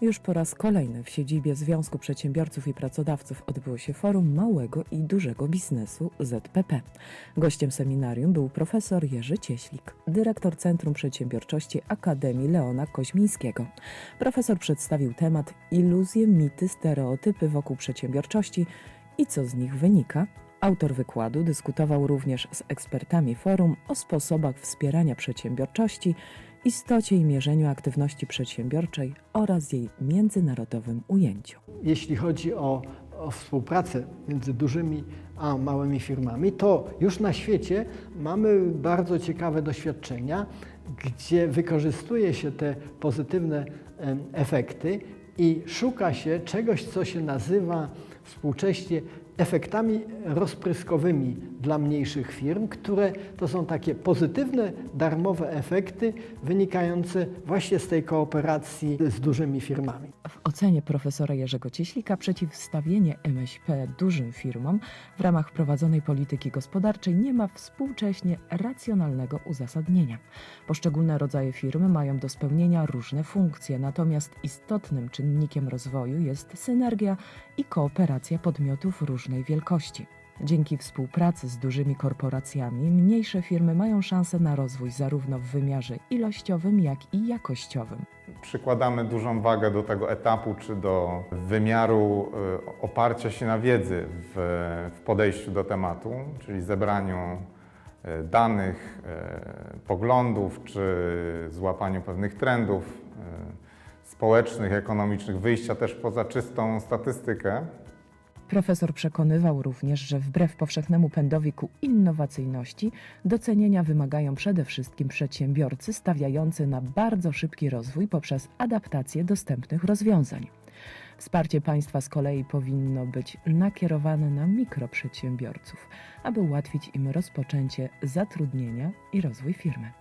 Już po raz kolejny w siedzibie Związku Przedsiębiorców i Pracodawców odbyło się forum małego i dużego biznesu ZPP. Gościem seminarium był profesor Jerzy Cieślik, dyrektor Centrum Przedsiębiorczości Akademii Leona Koźmińskiego. Profesor przedstawił temat iluzje, mity, stereotypy wokół przedsiębiorczości i co z nich wynika. Autor wykładu dyskutował również z ekspertami forum o sposobach wspierania przedsiębiorczości, istocie i mierzeniu aktywności przedsiębiorczej oraz jej międzynarodowym ujęciu. Jeśli chodzi o, o współpracę między dużymi a małymi firmami, to już na świecie mamy bardzo ciekawe doświadczenia, gdzie wykorzystuje się te pozytywne efekty i szuka się czegoś, co się nazywa współcześnie efektami rozpryskowymi dla mniejszych firm, które to są takie pozytywne, darmowe efekty wynikające właśnie z tej kooperacji z dużymi firmami. W ocenie profesora Jerzego Cieślika przeciwstawienie MŚP dużym firmom w ramach prowadzonej polityki gospodarczej nie ma współcześnie racjonalnego uzasadnienia. Poszczególne rodzaje firmy mają do spełnienia różne funkcje, natomiast istotnym czynnikiem rozwoju jest synergia i kooperacja podmiotów wielkości. Dzięki współpracy z dużymi korporacjami mniejsze firmy mają szansę na rozwój zarówno w wymiarze ilościowym, jak i jakościowym. Przykładamy dużą wagę do tego etapu czy do wymiaru y, oparcia się na wiedzy w, podejściu do tematu, czyli zebraniu y, danych, y, poglądów czy złapaniu pewnych trendów społecznych, ekonomicznych, wyjścia też poza czystą statystykę. Profesor przekonywał również, że wbrew powszechnemu pędowi ku innowacyjności, docenienia wymagają przede wszystkim przedsiębiorcy stawiający na bardzo szybki rozwój poprzez adaptację dostępnych rozwiązań. Wsparcie państwa z kolei powinno być nakierowane na mikroprzedsiębiorców, aby ułatwić im rozpoczęcie zatrudnienia i rozwój firmy.